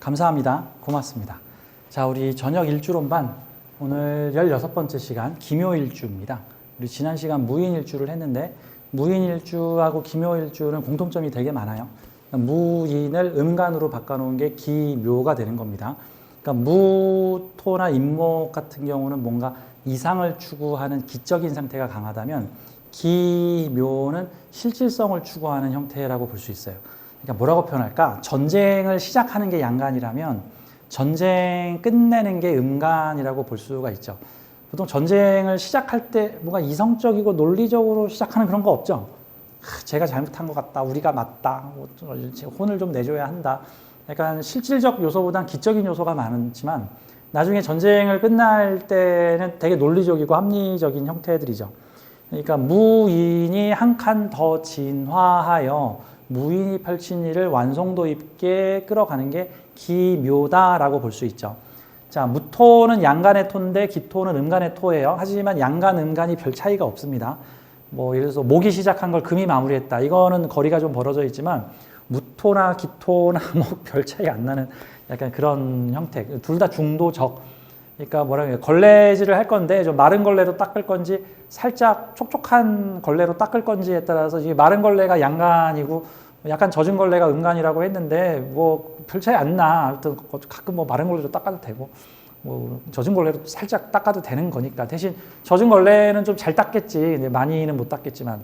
감사합니다. 고맙습니다. 자, 우리 저녁 일주론반 오늘 16번째 시간 기묘일주입니다. 우리 지난 시간 무인일주를 했는데 무인일주하고 기묘일주는 공통점이 되게 많아요. 그러니까 무인을 음간으로 바꿔놓은 게 기묘가 되는 겁니다. 그러니까 무토나 임목 같은 경우는 뭔가 이상을 추구하는 기적인 상태가 강하다면 기묘는 실질성을 추구하는 형태라고 볼 수 있어요. 그러니까 뭐라고 표현할까? 전쟁을 시작하는 게 양간이라면 전쟁 끝내는 게 음간이라고 볼 수가 있죠. 보통 전쟁을 시작할 때 뭔가 이성적이고 논리적으로 시작하는 그런 거 없죠. 아, 제가 잘못한 것 같다. 우리가 맞다. 뭐 혼을 좀 내줘야 한다. 약간 실질적 요소보단 기적인 요소가 많지만 나중에 전쟁을 끝날 때는 되게 논리적이고 합리적인 형태들이죠. 그러니까 무인이 한 칸 더 진화하여 무인이 펼친 일을 완성도 있게 끌어가는 게 기묘다라고 볼 수 있죠. 자, 무토는 양간의 토인데 기토는 음간의 토예요. 하지만 양간, 음간이 별 차이가 없습니다. 뭐 예를 들어서 목이 시작한 걸 금이 마무리했다. 이거는 거리가 좀 벌어져 있지만 무토나 기토나 뭐 별 차이 안 나는 약간 그런 형태. 둘 다 중도적. 그러니까 뭐라 그래 걸레질을 할 건데 좀 마른 걸레로 닦을 건지 살짝 촉촉한 걸레로 닦을 건지에 따라서 이게 마른 걸레가 양간이고 약간 젖은 걸레가 음간이라고 했는데 뭐 별 차이 안 나. 아무튼 가끔 뭐 마른 걸레로 닦아도 되고 뭐 젖은 걸레로 살짝 닦아도 되는 거니까 대신 젖은 걸레는 좀 잘 닦겠지. 많이는 못 닦겠지만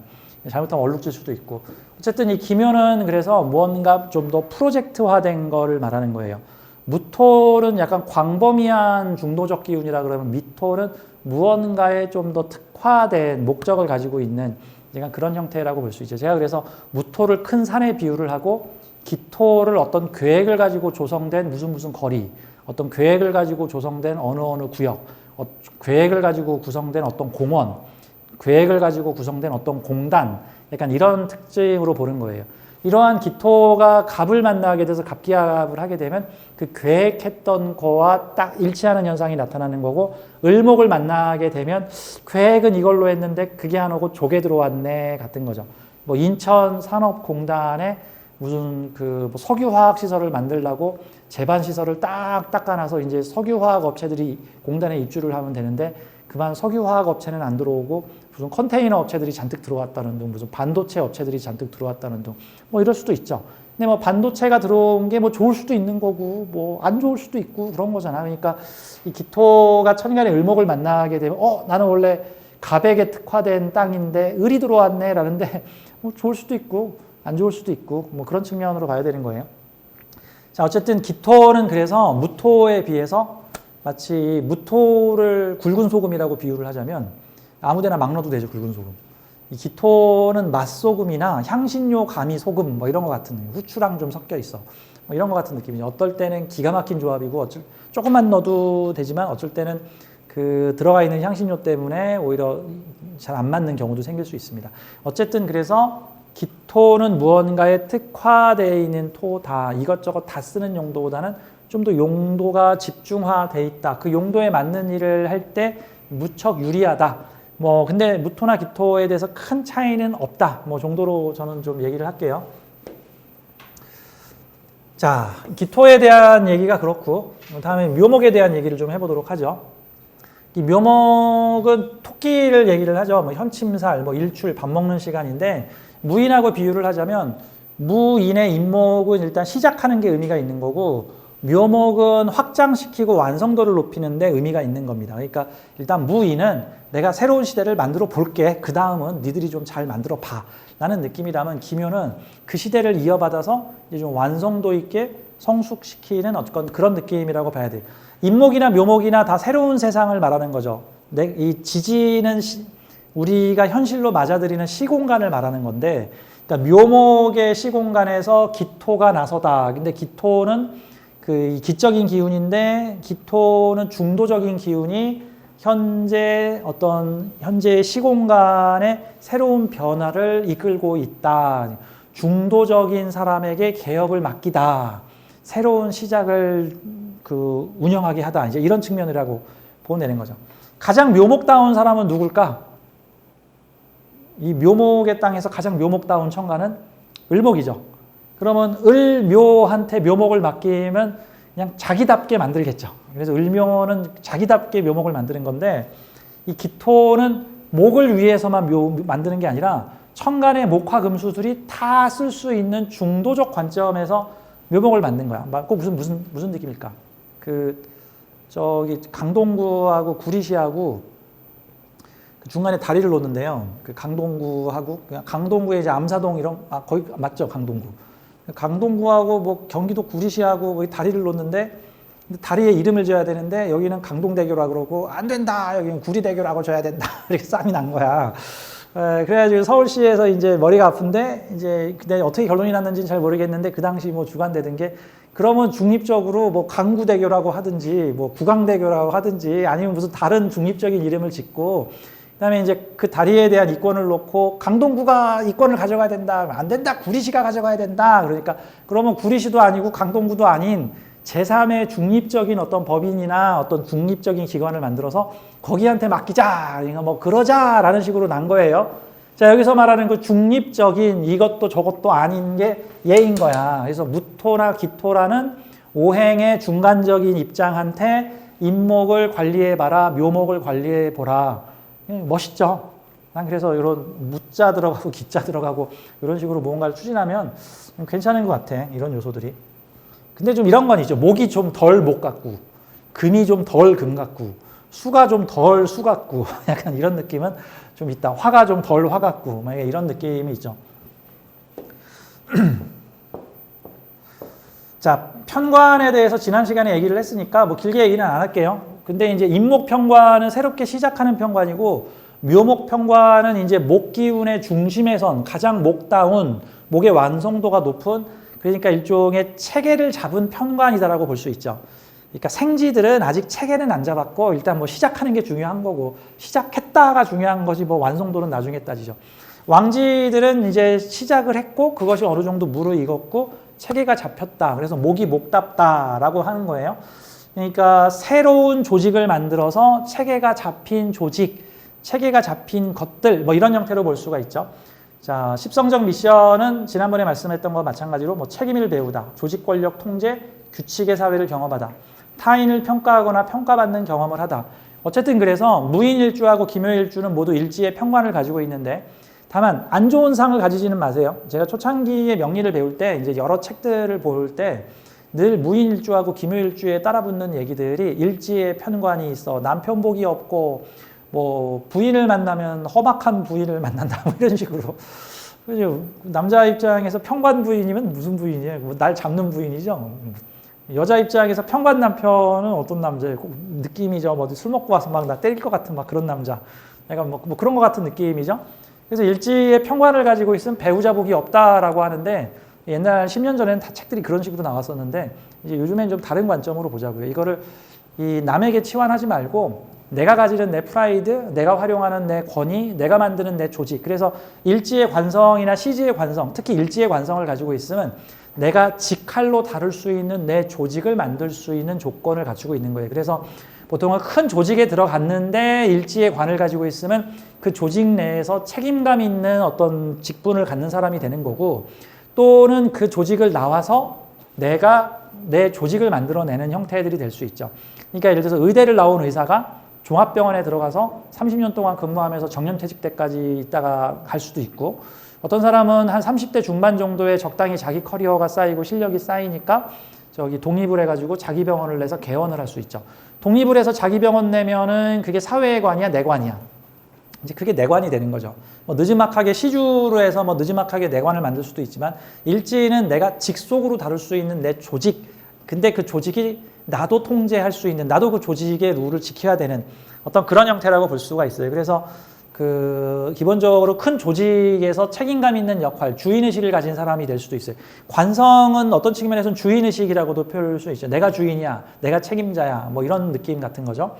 잘못하면 얼룩질 수도 있고 어쨌든 이 기묘는 그래서 무언가 좀 더 프로젝트화된 거를 말하는 거예요. 무토는 약간 광범위한 중도적 기운이라 그러면 미토는 무언가에 좀 더 특화된 목적을 가지고 있는 약간 그런 형태라고 볼 수 있죠. 제가 그래서 무토를 큰 산에 비유를 하고 기토를 어떤 계획을 가지고 조성된 무슨 무슨 거리, 어떤 계획을 가지고 조성된 어느 어느 구역, 어, 계획을 가지고 구성된 어떤 공원, 계획을 가지고 구성된 어떤 공단, 약간 이런 특징으로 보는 거예요. 이러한 기토가 갑을 만나게 돼서 갑기합을 하게 되면 그 계획했던 거와 딱 일치하는 현상이 나타나는 거고 을목을 만나게 되면 계획은 이걸로 했는데 그게 안 오고 조개 들어왔네 같은 거죠. 뭐 인천 산업공단에 무슨 그뭐 석유화학 시설을 만들라고 제반 시설을 딱 닦아놔서 이제 석유화학 업체들이 공단에 입주를 하면 되는데 그만 석유화학 업체는 안 들어오고 무슨 컨테이너 업체들이 잔뜩 들어왔다는 둥, 무슨 반도체 업체들이 잔뜩 들어왔다는 둥, 뭐 이럴 수도 있죠. 근데 뭐 반도체가 들어온 게 뭐 좋을 수도 있는 거고, 뭐 안 좋을 수도 있고 그런 거잖아. 그러니까 이 기토가 천간의 을목을 만나게 되면, 어, 나는 원래 갑에게 특화된 땅인데 을이 들어왔네 라는데, 뭐 좋을 수도 있고 안 좋을 수도 있고 뭐 그런 측면으로 봐야 되는 거예요. 자, 어쨌든 기토는 그래서 무토에 비해서 마치 무토를 굵은 소금이라고 비유를 하자면 아무데나 막 넣어도 되죠 굵은 소금. 이 기토는 맛소금이나 향신료 가미 소금 뭐 이런 것 같은 후추랑 좀 섞여 있어. 뭐 이런 것 같은 느낌이죠. 어떨 때는 기가 막힌 조합이고 어쩔 조금만 넣어도 되지만 어쩔 때는 그 들어가 있는 향신료 때문에 오히려 잘 안 맞는 경우도 생길 수 있습니다. 어쨌든 그래서 기토는 무언가에 특화되어 있는 토 다 이것저것 다 쓰는 용도보다는 좀 더 용도가 집중화돼 있다. 그 용도에 맞는 일을 할 때 무척 유리하다. 뭐 근데 무토나 기토에 대해서 큰 차이는 없다. 뭐 정도로 저는 좀 얘기를 할게요. 자, 기토에 대한 얘기가 그렇고 다음에 묘목에 대한 얘기를 좀 해보도록 하죠. 이 묘목은 토끼를 얘기를 하죠. 뭐 현침살, 뭐 일출, 밥 먹는 시간인데 무인하고 비유를 하자면 무인의 임목은 일단 시작하는 게 의미가 있는 거고 묘목은 확장시키고 완성도를 높이는데 의미가 있는 겁니다. 그러니까 일단 무인은 내가 새로운 시대를 만들어 볼게. 그 다음은 니들이 좀 잘 만들어 봐. 라는 느낌이라면 기묘는 그 시대를 이어받아서 이제 좀 완성도 있게 성숙시키는 어떤 그런 느낌이라고 봐야 돼요. 임목이나 묘목이나 다 새로운 세상을 말하는 거죠. 이 지지는 시, 우리가 현실로 맞아들이는 시공간을 말하는 건데, 그러니까 묘목의 시공간에서 기토가 나서다. 근데 기토는 그 기적인 기운인데 기토는 중도적인 기운이 현재 어떤 현재 시공간의 새로운 변화를 이끌고 있다. 중도적인 사람에게 개혁을 맡기다. 새로운 시작을 그 운영하게 하다. 이제 이런 측면이라고 보내는 거죠. 가장 묘목다운 사람은 누굴까? 이 묘목의 땅에서 가장 묘목다운 청가는 을목이죠. 그러면 을묘한테 묘목을 맡기면 그냥 자기답게 만들겠죠. 그래서 을묘는 자기답게 묘목을 만드는 건데 이 기토는 목을 위해서만 묘, 만드는 게 아니라 천간의 목화 금수들이 다 쓸 수 있는 중도적 관점에서 묘목을 만든 거야. 막꼭 무슨 무슨 무슨 느낌일까? 그 저기 강동구하고 구리시하고 그 중간에 다리를 놓는데요. 그 강동구하고 강동구에 이제 암사동 이런 아 거기 맞죠 강동구. 강동구하고 뭐 경기도 구리시하고 거기 다리를 놓는데 다리에 이름을 지어야 되는데 여기는 강동대교라 그러고 안 된다 여기는 구리대교라고 줘야 된다 이렇게 싸움이 난 거야. 에, 그래가지고 서울시에서 이제 머리가 아픈데 이제 근데 어떻게 결론이 났는지는 잘 모르겠는데 그 당시 뭐 주관되던 게 그러면 중립적으로 뭐 강구대교라고 하든지 뭐 구강대교라고 하든지 아니면 무슨 다른 중립적인 이름을 짓고 그다음에 이제 그 다리에 대한 이권을 놓고 강동구가 이권을 가져가야 된다 안 된다 구리시가 가져가야 된다 그러니까 그러면 구리시도 아니고 강동구도 아닌 제3의 중립적인 어떤 법인이나 어떤 중립적인 기관을 만들어서 거기한테 맡기자, 그러니까 뭐 그러자라는 식으로 난 거예요. 자, 여기서 말하는 그 중립적인 이것도 저것도 아닌 게 예인 거야. 그래서 무토나 기토라는 오행의 중간적인 입장한테 인목을 관리해봐라, 묘목을 관리해보라. 음, 멋있죠? 난 그래서 이런 무자 들어가고 기자 들어가고 이런 식으로 무언가를 추진하면 괜찮은 것 같아. 이런 요소들이. 근데 좀 이런 건 있죠. 목이 좀 덜 목 같고, 금이 좀 덜 금 같고, 수가 좀 덜 수 같고, 약간 이런 느낌은 좀 있다. 화가 좀 덜 화 같고, 막 이런 느낌이 있죠. 자, 편관에 대해서 지난 시간에 얘기를 했으니까 뭐 길게 얘기는 안 할게요. 근데 이제 임목 편관은 새롭게 시작하는 편관이고, 묘목 편관은 이제 목 기운의 중심에 선 가장 목다운 목의 완성도가 높은 그러니까 일종의 체계를 잡은 편관이다라고 볼 수 있죠. 그러니까 생지들은 아직 체계는 안 잡았고 일단 뭐 시작하는 게 중요한 거고 시작했다가 중요한 거지 뭐 완성도는 나중에 따지죠. 왕지들은 이제 시작을 했고 그것이 어느 정도 무르익었고 체계가 잡혔다. 그래서 목이 목답다라고 하는 거예요. 그러니까 새로운 조직을 만들어서 체계가 잡힌 조직, 체계가 잡힌 것들 뭐 이런 형태로 볼 수가 있죠. 자, 십성적 미션은 지난번에 말씀했던 것과 마찬가지로 뭐 책임을 배우다, 조직 권력 통제, 규칙의 사회를 경험하다, 타인을 평가하거나 평가받는 경험을 하다. 어쨌든 그래서 무인일주하고 기묘일주는 모두 일지의 평관을 가지고 있는데 다만 안 좋은 상을 가지지는 마세요. 제가 초창기에 명리를 배울 때 이제 여러 책들을 볼 때 늘 무인일주하고 기묘일주에 따라붙는 얘기들이 일지의 편관이 있어. 남편복이 없고 뭐 부인을 만나면 험악한 부인을 만난다. 뭐 이런 식으로. 그죠? 남자 입장에서 평관 부인이면 무슨 부인이에요? 뭐 날 잡는 부인이죠. 여자 입장에서 평관 남편은 어떤 남자예요? 꼭 느낌이죠. 뭐 술 먹고 와서 막 나 때릴 것 같은 막 그런 남자. 약간 뭐, 뭐 그런 것 같은 느낌이죠. 그래서 일지의 평관을 가지고 있으면 배우자 복이 없다라고 하는데 옛날 10년 전에는 다 책들이 그런 식으로 나왔었는데 이제 요즘엔 좀 다른 관점으로 보자고요 이거를 이 남에게 치환하지 말고 내가 가지는 내 프라이드, 내가 활용하는 내 권위, 내가 만드는 내 조직. 그래서 일지의 관성이나 시지의 관성, 특히 일지의 관성을 가지고 있으면 내가 직할로 다룰 수 있는 내 조직을 만들 수 있는 조건을 갖추고 있는 거예요. 그래서 보통은 큰 조직에 들어갔는데 일지의 관을 가지고 있으면 그 조직 내에서 책임감 있는 어떤 직분을 갖는 사람이 되는 거고 또는 그 조직을 나와서 내가 내 조직을 만들어내는 형태들이 될 수 있죠. 그러니까 예를 들어서 의대를 나온 의사가 종합병원에 들어가서 30년 동안 근무하면서 정년퇴직 때까지 있다가 갈 수도 있고 어떤 사람은 한 30대 중반 정도에 적당히 자기 커리어가 쌓이고 실력이 쌓이니까 저기 독립을 해가지고 자기 병원을 내서 개원을 할 수 있죠. 독립을 해서 자기 병원 내면은 그게 사회의 관이야, 내 관이야. 이제 그게 내관이 되는 거죠. 뭐 느지막하게 시주로 해서 뭐 느지막하게 내관을 만들 수도 있지만 일지는 내가 직속으로 다룰 수 있는 내 조직. 근데 그 조직이 나도 통제할 수 있는 나도 그 조직의 룰을 지켜야 되는 어떤 그런 형태라고 볼 수가 있어요. 그래서 그 기본적으로 큰 조직에서 책임감 있는 역할, 주인 의식을 가진 사람이 될 수도 있어요. 관성은 어떤 측면에서는 주인 의식이라고도 표현할 수 있죠. 내가 주인이야, 내가 책임자야, 뭐 이런 느낌 같은 거죠.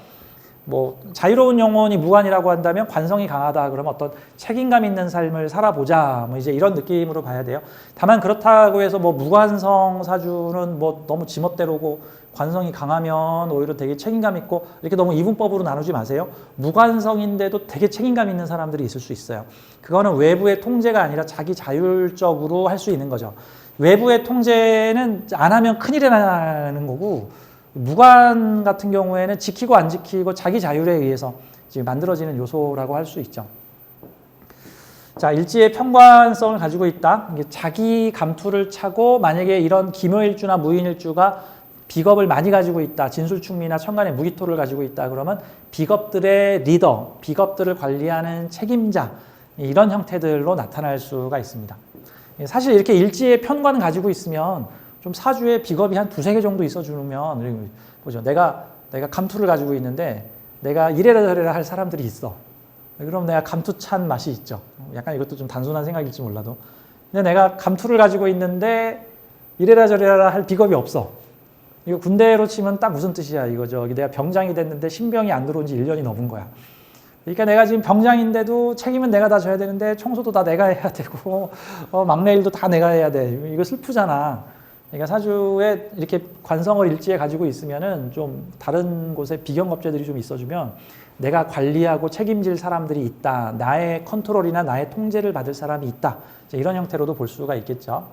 뭐 자유로운 영혼이 무관이라고 한다면 관성이 강하다 그러면 어떤 책임감 있는 삶을 살아보자 뭐 이제 이런 느낌으로 봐야 돼요. 다만 그렇다고 해서 뭐 무관성 사주는 뭐 너무 지멋대로고 관성이 강하면 오히려 되게 책임감 있고 이렇게 너무 이분법으로 나누지 마세요. 무관성인데도 되게 책임감 있는 사람들이 있을 수 있어요. 그거는 외부의 통제가 아니라 자기 자율적으로 할 수 있는 거죠. 외부의 통제는 안 하면 큰일이 나는 거고 무관 같은 경우에는 지키고 안 지키고 자기 자율에 의해서 지금 만들어지는 요소라고 할 수 있죠. 자, 일지의 평관성을 가지고 있다. 자기 감투를 차고 만약에 이런 기묘일주나 무인일주가 비겁을 많이 가지고 있다. 진술충미나 천간의 무기토를 가지고 있다. 그러면 비겁들의 리더, 비겁들을 관리하는 책임자 이런 형태들로 나타날 수가 있습니다. 사실 이렇게 일지의 편관을 가지고 있으면 좀 사주에 비겁이 한 두세 개 정도 있어 주면 보죠. 내가 내가 감투를 가지고 있는데 내가 이래라 저래라 할 사람들이 있어. 그럼 내가 감투 찬 맛이 있죠. 약간 이것도 좀 단순한 생각일지 몰라도. 근데 내가 감투를 가지고 있는데 이래라 저래라 할 비겁이 없어. 이거 군대로 치면 딱 무슨 뜻이야 이거죠. 내가 병장이 됐는데 신병이 안 들어온 지 1년이 넘은 거야. 그러니까 내가 지금 병장인데도 책임은 내가 다 져야 되는데 청소도 다 내가 해야 되고 어, 막내 일도 다 내가 해야 돼. 이거 슬프잖아. 그러니까 사주에 이렇게 관성을 일지에 가지고 있으면은 좀 다른 곳에 비경겁제들이 좀 있어주면 내가 관리하고 책임질 사람들이 있다. 나의 컨트롤이나 나의 통제를 받을 사람이 있다. 이런 형태로도 볼 수가 있겠죠.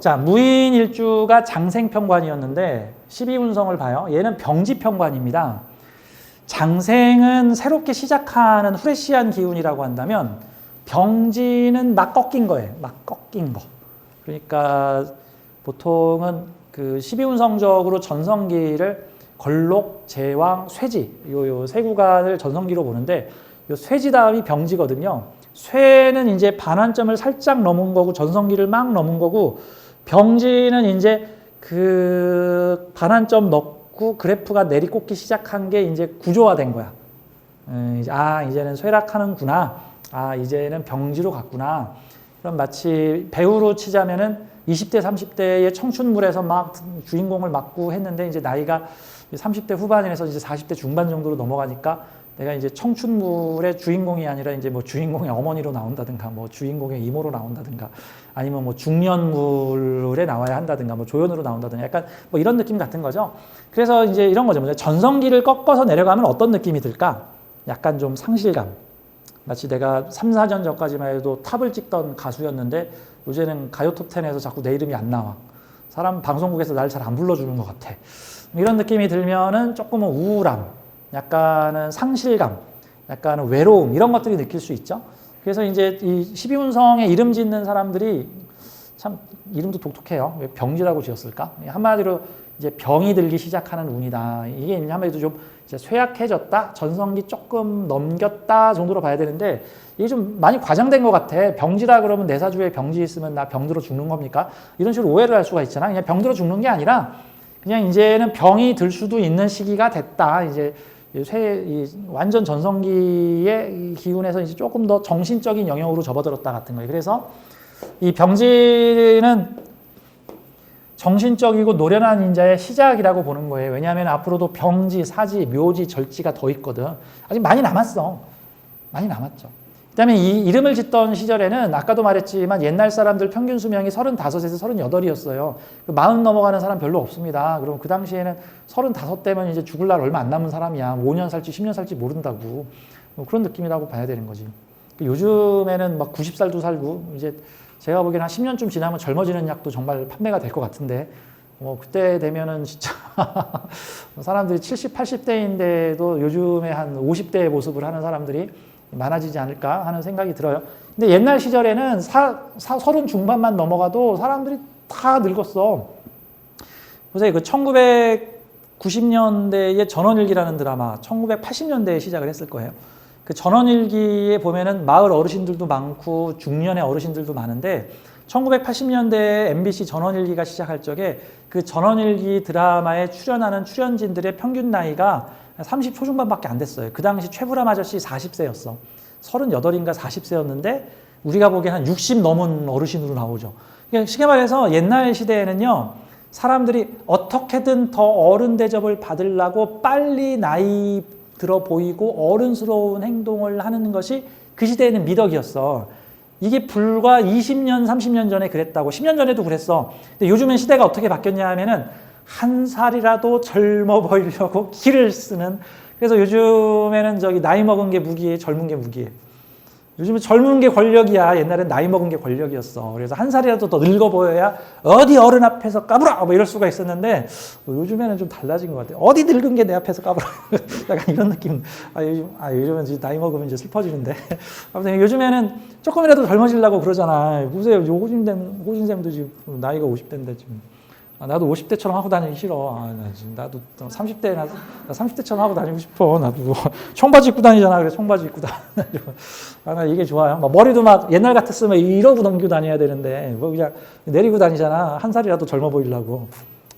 자, 무인 일주가 장생평관이었는데 12운성을 봐요. 얘는 병지평관입니다. 장생은 새롭게 시작하는 후레시한 기운이라고 한다면 병지는 막 꺾인 거예요. 막 꺾인 거. 그러니까 보통은 그 12운성적으로 전성기를 걸록, 제왕, 쇠지 요 요 세 구간을 전성기로 보는데 요 쇠지 다음이 병지거든요. 쇠는 이제 반환점을 살짝 넘은 거고 전성기를 막 넘은 거고 병지는 이제 그 반환점 넣고 그래프가 내리꽂기 시작한 게 이제 구조화된 거야. 음, 아 이제는 쇠락하는구나. 아 이제는 병지로 갔구나. 그럼 마치 배우로 치자면은 20대 30대의 청춘물에서 막 주인공을 맡고 했는데 이제 나이가 30대 후반에서 이제 40대 중반 정도로 넘어가니까 내가 이제 청춘물의 주인공이 아니라 이제 뭐 주인공의 어머니로 나온다든가 뭐 주인공의 이모로 나온다든가 아니면 뭐 중년물에 나와야 한다든가 뭐 조연으로 나온다든가 약간 뭐 이런 느낌 같은 거죠. 그래서 이제 이런 거죠. 전성기를 꺾어서 내려가면 어떤 느낌이 들까? 약간 좀 상실감. 마치 내가 3, 4년 전까지만 해도 탑을 찍던 가수였는데 요새는 가요 톱10에서 자꾸 내 이름이 안 나와. 사람 방송국에서 날 잘 안 불러주는 것 같아. 이런 느낌이 들면은 조금은 우울함, 약간은 상실감, 약간은 외로움 이런 것들이 느낄 수 있죠. 그래서 이제 이 12운성에 이름 짓는 사람들이 참 이름도 독특해요. 왜 병지라고 지었을까? 한마디로 이제 병이 들기 시작하는 운이다. 이게 한마디로 좀 쇠약해졌다, 전성기 조금 넘겼다 정도로 봐야 되는데 이게 좀 많이 과장된 것 같아. 병지라 그러면 내 사주에 병지 있으면 나 병들어 죽는 겁니까? 이런 식으로 오해를 할 수가 있잖아. 그냥 병들어 죽는 게 아니라 그냥 이제는 병이 들 수도 있는 시기가 됐다. 이제 쇠, 완전 전성기의 기운에서 이제 조금 더 정신적인 영역으로 접어들었다 같은 거예요. 그래서 이 병지는 정신적이고 노련한 인자의 시작이라고 보는 거예요. 왜냐하면 앞으로도 병지, 사지, 묘지, 절지가 더 있거든. 아직 많이 남았어. 많이 남았죠. 그다음에 이 이름을 짓던 시절에는 아까도 말했지만 옛날 사람들 평균 수명이 35에서 38이었어요. 마흔 넘어가는 사람 별로 없습니다. 그럼 그 당시에는 35대면 이제 죽을 날 얼마 안 남은 사람이야. 5년 살지 10년 살지 모른다고. 뭐 그런 느낌이라고 봐야 되는 거지. 요즘에는 막 90살도 살고 이제 제가 보기엔 한 10년쯤 지나면 젊어지는 약도 정말 판매가 될 것 같은데 뭐 그때 되면은 진짜 사람들이 70, 80대인데도 요즘에 한 50대의 모습을 하는 사람들이 많아지지 않을까 하는 생각이 들어요. 근데 옛날 시절에는 사, 사, 서른 중반만 넘어가도 사람들이 다 늙었어. 보세요. 그 1990년대의 전원일기라는 드라마 1980년대에 시작을 했을 거예요. 그 전원일기에 보면은 마을 어르신들도 많고 중년의 어르신들도 많은데 1980년대 MBC 전원일기가 시작할 적에 그 전원일기 드라마에 출연하는 출연진들의 평균 나이가 30 초 중반밖에 안 됐어요. 그 당시 최불암 아저씨 40세였어. 38인가 40세였는데 우리가 보기엔 한 60 넘은 어르신으로 나오죠. 그러니까 쉽게 말해서 옛날 시대에는요. 사람들이 어떻게든 더 어른 대접을 받으려고 빨리 나이 들어 보이고 어른스러운 행동을 하는 것이 그 시대에는 미덕이었어. 이게 불과 20년, 30년 전에 그랬다고. 10년 전에도 그랬어. 근데 요즘은 시대가 어떻게 바뀌었냐 하면은 한 살이라도 젊어 보이려고 기를 쓰는. 그래서 요즘에는 저기 나이 먹은 게 무기에 젊은 게 무기에. 요즘은 젊은 게 권력이야. 옛날엔 나이 먹은 게 권력이었어. 그래서 한 살이라도 더 늙어 보여야 어디 어른 앞에서 까불어! 뭐 이럴 수가 있었는데 요즘에는 좀 달라진 것 같아요. 어디 늙은 게 내 앞에서 까불어! 약간 이런 느낌. 아, 요즘, 아, 요즘은 이제 나이 먹으면 이제 슬퍼지는데. 아무튼 요즘에는 조금이라도 젊어지려고 그러잖아. 보세요. 호진쌤, 호진쌤도 지금 나이가 50대인데 지금. 아, 나도 50대처럼 하고 다니기 싫어. 아, 나 지금 나도 30대, 나, 나 30대처럼 하고 다니고 싶어. 나도 뭐 청바지 입고 다니잖아. 그래, 청바지 입고 다니고. 아, 나 이게 좋아요. 막 머리도 막 옛날 같았으면 이러고 넘기고 다녀야 되는데, 뭐 그냥 내리고 다니잖아. 한 살이라도 젊어 보이려고.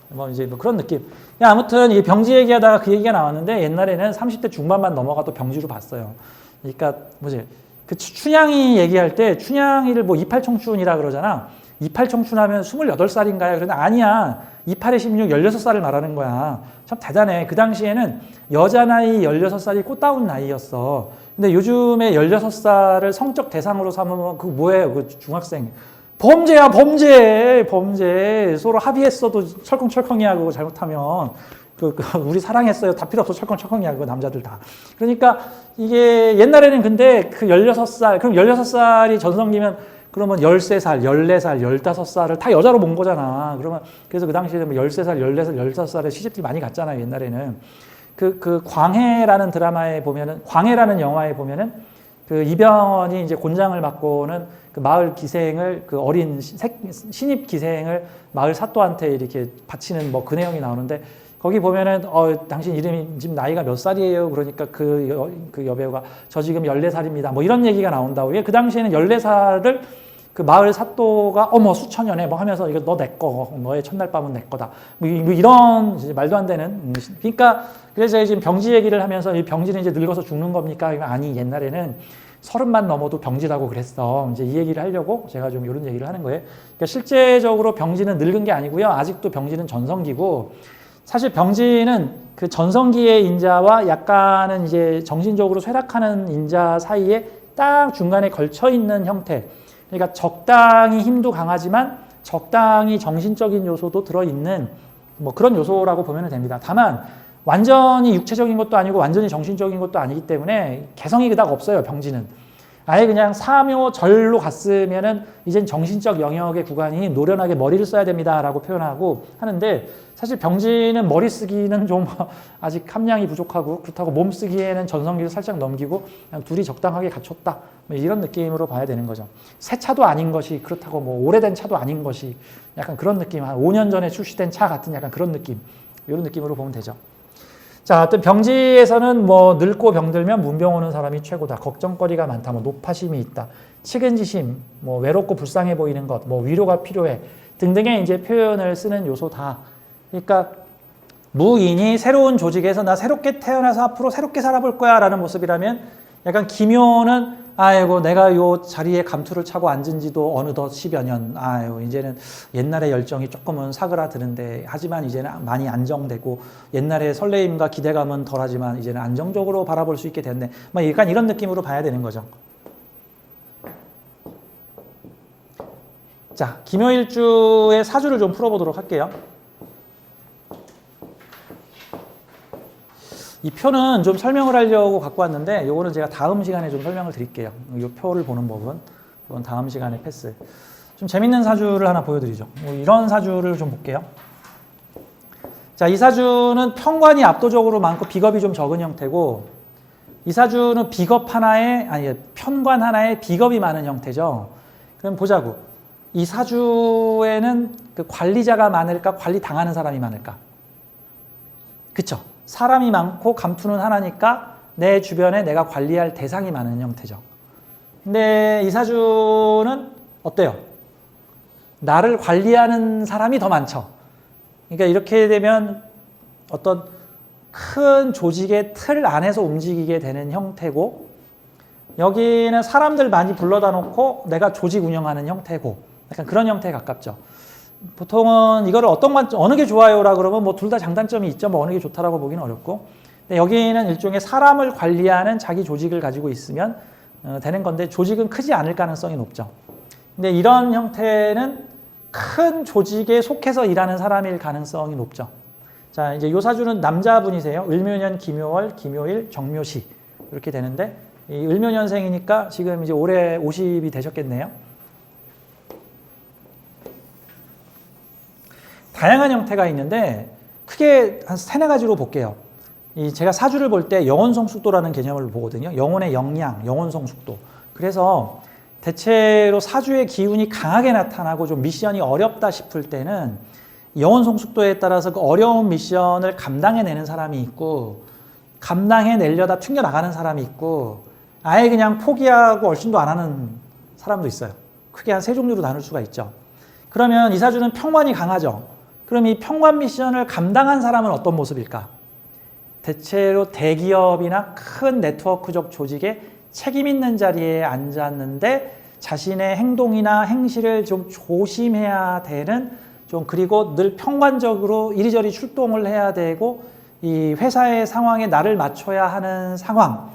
뭐 이제 뭐 그런 느낌. 야, 아무튼 이 병지 얘기하다가 그 얘기가 나왔는데 옛날에는 30대 중반만 넘어가도 병지로 봤어요. 그러니까 뭐지? 그 춘향이 얘기할 때 춘향이를 뭐 이팔 청춘이라 그러잖아. 이팔 청춘하면 28살인가요? 그런데 아니야. 28에 16, 16살을 말하는 거야. 참 대단해. 그 당시에는 여자 나이 16살이 꽃다운 나이였어. 근데 요즘에 16살을 성적 대상으로 삼으면 그 뭐예요? 그 중학생. 범죄야, 범죄. 범죄. 서로 합의했어도 철컹철컹이야, 그거 잘못하면. 그, 그, 우리 사랑했어요. 다 필요 없어. 철컹철컹이야. 그거 남자들 다. 그러니까 이게 옛날에는 근데 그 16살, 그럼 16살이 전성기면 그러면 13살, 14살, 15살을 다 여자로 본 거잖아. 그러면 그래서 그 당시에 뭐 13살, 14살, 15살에 시집들이 많이 갔잖아요. 옛날에는. 그, 그 광해라는 드라마에 보면은, 광해라는 영화에 보면은 그 이병헌이 이제 곤장을 맡고는 그 마을 기생을 그 어린 색, 신입 기생을 마을 사또한테 이렇게 바치는 뭐 그 내용이 나오는데 거기 보면은 어 당신 이름이 지금 나이가 몇 살이에요? 그러니까 그, 여, 그 여배우가 저 지금 14살입니다. 뭐 이런 얘기가 나온다고. 그 당시에는 14살을 그 마을 사또가 어머 수천 년에 뭐 하면서 이거 너 내 거, 너의 첫날 밤은 내 거다. 뭐, 이- 뭐 이런 말도 안 되는. 음, 그러니까 그래서 지금 병지 얘기를 하면서 이 병지는 이제 늙어서 죽는 겁니까? 아니 옛날에는 서른만 넘어도 병지라고 그랬어. 이제 이 얘기를 하려고 제가 좀 이런 얘기를 하는 거예요. 그러니까 실제적으로 병지는 늙은 게 아니고요. 아직도 병지는 전성기고 사실 병지는 그 전성기의 인자와 약간은 이제 정신적으로 쇠락하는 인자 사이에 딱 중간에 걸쳐 있는 형태. 그러니까 적당히 힘도 강하지만 적당히 정신적인 요소도 들어 있는 뭐 그런 요소라고 보면 됩니다. 다만 완전히 육체적인 것도 아니고 완전히 정신적인 것도 아니기 때문에 개성이 그닥 없어요. 병지는. 아예 그냥 사묘절로 갔으면은 이젠 정신적 영역의 구간이 노련하게 머리를 써야 됩니다라고 표현하고 하는데 사실 병지는 머리 쓰기는 좀 아직 함량이 부족하고 그렇다고 몸 쓰기에는 전성기를 살짝 넘기고 둘이 적당하게 갖췄다 뭐 이런 느낌으로 봐야 되는 거죠. 새 차도 아닌 것이 그렇다고 뭐 오래된 차도 아닌 것이 약간 그런 느낌 한 5년 전에 출시된 차 같은 약간 그런 느낌 이런 느낌으로 보면 되죠. 자, 어떤 병지에서는 뭐 늙고 병들면 문병 오는 사람이 최고다. 걱정거리가 많다. 뭐 노파심이 있다. 측은지심, 뭐 외롭고 불쌍해 보이는 것, 뭐 위로가 필요해 등등의 이제 표현을 쓰는 요소다. 그러니까 무인이 새로운 조직에서 나 새롭게 태어나서 앞으로 새롭게 살아볼 거야라는 모습이라면 약간 기묘는 아이고 내가 요 자리에 감투를 차고 앉은 지도 어느덧 10여 년. 아유 이제는 옛날의 열정이 조금은 사그라드는데 하지만 이제는 많이 안정되고 옛날의 설레임과 기대감은 덜하지만 이제는 안정적으로 바라볼 수 있게 됐네. 막 약간 이런 느낌으로 봐야 되는 거죠. 자 김효일주의 사주를 좀 풀어보도록 할게요 이 표는 좀 설명을 하려고 갖고 왔는데 요거는 제가 다음 시간에 좀 설명을 드릴게요. 이 표를 보는 법은 그건 다음 시간에 패스. 좀 재밌는 사주를 하나 보여드리죠. 뭐 이런 사주를 좀 볼게요. 자, 이 사주는 평관이 압도적으로 많고 비겁이 좀 적은 형태고 이 사주는 비겁 하나에 아니 편관 하나에 비겁이 많은 형태죠. 그럼 보자고. 이 사주에는 그 관리자가 많을까 관리 당하는 사람이 많을까? 그쵸? 사람이 많고 감투는 하나니까 내 주변에 내가 관리할 대상이 많은 형태죠. 근데 이 사주는 어때요? 나를 관리하는 사람이 더 많죠. 그러니까 이렇게 되면 어떤 큰 조직의 틀 안에서 움직이게 되는 형태고 여기는 사람들 많이 불러다 놓고 내가 조직 운영하는 형태고 약간 그런 형태에 가깝죠. 보통은 이거를 어떤 관 어느 게 좋아요라 그러면 뭐 둘 다 장단점이 있죠. 뭐 어느 게 좋다라고 보기는 어렵고. 근데 여기는 일종의 사람을 관리하는 자기 조직을 가지고 있으면 어, 되는 건데 조직은 크지 않을 가능성이 높죠. 근데 이런 형태는 큰 조직에 속해서 일하는 사람일 가능성이 높죠. 자, 이제 요 사주는 남자분이세요. 을묘년, 김묘월, 김묘일, 정묘시 이렇게 되는데 이 을묘년생이니까 지금 이제 올해 50이 되셨겠네요. 다양한 형태가 있는데 크게 한 세네 가지로 볼게요. 이 제가 사주를 볼 때 영혼 성 숙도라는 개념을 보거든요. 영혼의 영양, 영혼 성 숙도. 그래서 대체로 사주의 기운이 강하게 나타나고 좀 미션이 어렵다 싶을 때는 영혼 성 숙도에 따라서 그 어려운 미션을 감당해내는 사람이 있고 감당해내려다 튕겨나가는 사람이 있고 아예 그냥 포기하고 얼씬도 안 하는 사람도 있어요. 크게 한 세 종류로 나눌 수가 있죠. 그러면 이 사주는 평관이 강하죠. 그럼 이 평관 미션을 감당한 사람은 어떤 모습일까? 대체로 대기업이나 큰 네트워크적 조직에 책임 있는 자리에 앉았는데 자신의 행동이나 행실을 좀 조심해야 되는 좀 그리고 늘 평관적으로 이리저리 출동을 해야 되고 이 회사의 상황에 나를 맞춰야 하는 상황.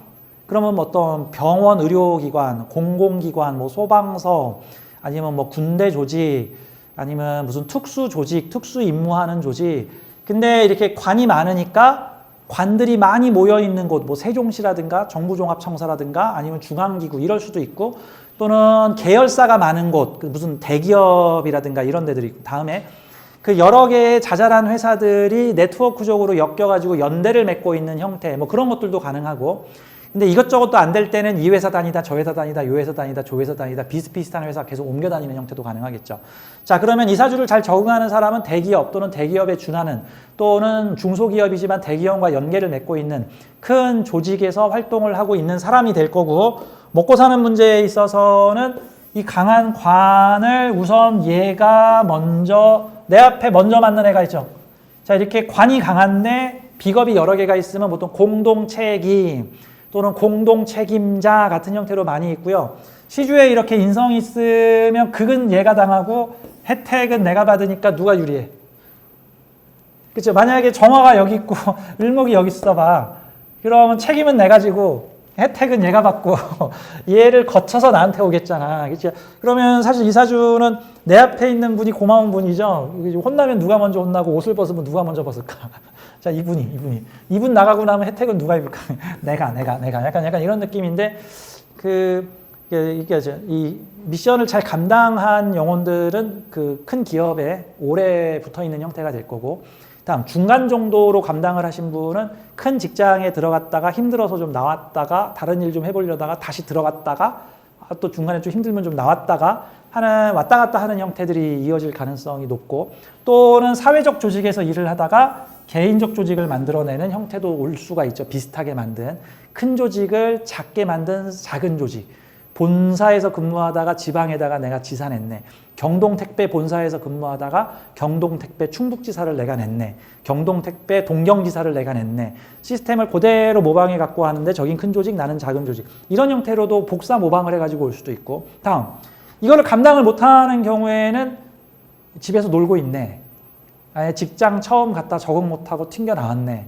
그러면 뭐 어떤 병원, 의료기관, 공공기관, 뭐 소방서 아니면 뭐 군대 조직 아니면 무슨 특수 조직, 특수 임무하는 조직. 근데 이렇게 관이 많으니까 관들이 많이 모여 있는 곳, 뭐 세종시라든가 정부종합청사라든가 아니면 중앙기구 이럴 수도 있고 또는 계열사가 많은 곳, 그 무슨 대기업이라든가 이런 데들이 있고 다음에 그 여러 개의 자잘한 회사들이 네트워크적으로 엮여가지고 연대를 맺고 있는 형태, 뭐 그런 것들도 가능하고 근데 이것저것도 안 될 때는 이 회사 다니다 저 회사 다니다 요 회사 다니다 저 회사 다니다 비슷비슷한 회사 계속 옮겨 다니는 형태도 가능하겠죠. 자 그러면 이 사주를 잘 적응하는 사람은 대기업 또는 대기업에 준하는 또는 중소기업이지만 대기업과 연계를 맺고 있는 큰 조직에서 활동을 하고 있는 사람이 될 거고 먹고 사는 문제에 있어서는 이 강한 관을 우선 얘가 먼저 내 앞에 먼저 맞는 애가 있죠. 자 이렇게 관이 강한데 비겁이 여러 개가 있으면 보통 공동 책임 또는 공동 책임자 같은 형태로 많이 있고요. 시주에 이렇게 인성이 있으면 극은 얘가 당하고 혜택은 내가 받으니까 누가 유리해? 그렇죠. 만약에 정화가 여기 있고 을목이 여기 있어봐. 그러면 책임은 내가 지고 혜택은 얘가 받고 얘를 거쳐서 나한테 오겠잖아. 그렇죠. 그러면 사실 이 사주는 내 앞에 있는 분이 고마운 분이죠. 혼나면 누가 먼저 혼나고 옷을 벗으면 누가 먼저 벗을까? 자, 이분이, 이분이. 이분 나가고 나면 혜택은 누가 입을까? 내가, 내가, 내가. 약간, 약간 이런 느낌인데, 그, 이게, 이 미션을 잘 감당한 영혼들은 그 큰 기업에 오래 붙어 있는 형태가 될 거고, 다음, 중간 정도로 감당을 하신 분은 큰 직장에 들어갔다가 힘들어서 좀 나왔다가 다른 일 좀 해보려다가 다시 들어갔다가 아, 또 중간에 좀 힘들면 좀 나왔다가 하는 왔다 갔다 하는 형태들이 이어질 가능성이 높고 또는 사회적 조직에서 일을 하다가 개인적 조직을 만들어내는 형태도 올 수가 있죠. 비슷하게 만든 큰 조직을 작게 만든 작은 조직. 본사에서 근무하다가 지방에다가 내가 지사 냈네. 경동택배 본사에서 근무하다가 경동택배 충북지사를 내가 냈네. 경동택배 동경지사를 내가 냈네. 시스템을 그대로 모방해 갖고 하는데 저긴 큰 조직, 나는 작은 조직. 이런 형태로도 복사 모방을 해가지고 올 수도 있고. 다음. 이거를 감당을 못하는 경우에는 집에서 놀고 있네. 아예 직장 처음 갔다 적응 못하고 튕겨 나왔네.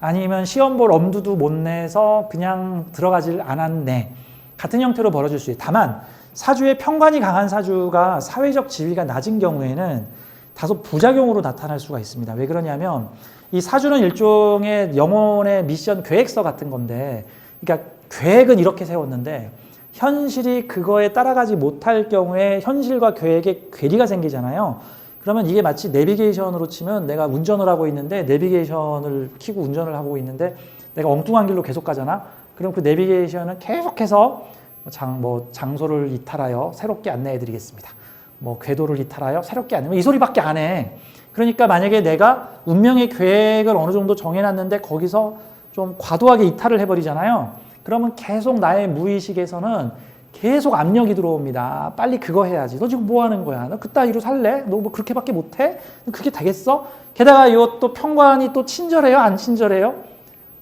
아니면 시험 볼 엄두도 못 내서 그냥 들어가질 않았네. 같은 형태로 벌어질 수 있어요. 다만 사주의 평관이 강한 사주가 사회적 지위가 낮은 경우에는 다소 부작용으로 나타날 수가 있습니다. 왜 그러냐면 이 사주는 일종의 영혼의 미션 계획서 같은 건데, 그러니까 계획은 이렇게 세웠는데 현실이 그거에 따라가지 못할 경우에 현실과 계획에 괴리가 생기잖아요. 그러면 이게 마치 내비게이션으로 치면 내가 운전을 하고 있는데 내비게이션을 키고 운전을 하고 있는데 내가 엉뚱한 길로 계속 가잖아. 그럼 그 내비게이션은 계속해서 장, 뭐 장소를 이탈하여 새롭게 안내해 드리겠습니다. 뭐 궤도를 이탈하여 새롭게 안내 이 소리밖에 안 해. 그러니까 만약에 내가 운명의 계획을 어느 정도 정해놨는데 거기서 좀 과도하게 이탈을 해버리잖아요. 그러면 계속 나의 무의식에서는 계속 압력이 들어옵니다. 빨리 그거 해야지. 너 지금 뭐 하는 거야? 너 그따위로 살래? 너 뭐 그렇게밖에 못해? 그게 되겠어? 게다가 이것도 평관이 또 친절해요? 안 친절해요?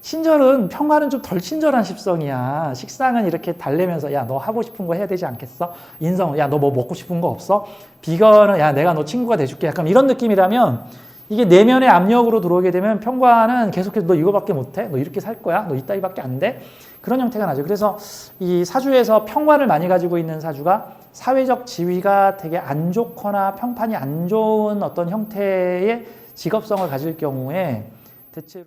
친절은 평화는 좀덜 친절한 십성이야. 식상은 이렇게 달래면서 야 너 하고 싶은 거 해야 되지 않겠어? 인성 야너 뭐 먹고 싶은 거 없어? 비건은 야 내가 너 친구가 돼줄게. 약간 이런 느낌이라면 이게 내면의 압력으로 들어오게 되면 평관은 계속해서 너 이거밖에 못해? 너 이렇게 살 거야? 너 이따위밖에 안 돼? 그런 형태가 나죠. 그래서 이 사주에서 평관을 많이 가지고 있는 사주가 사회적 지위가 되게 안 좋거나 평판이 안 좋은 어떤 형태의 직업성을 가질 경우에 대체로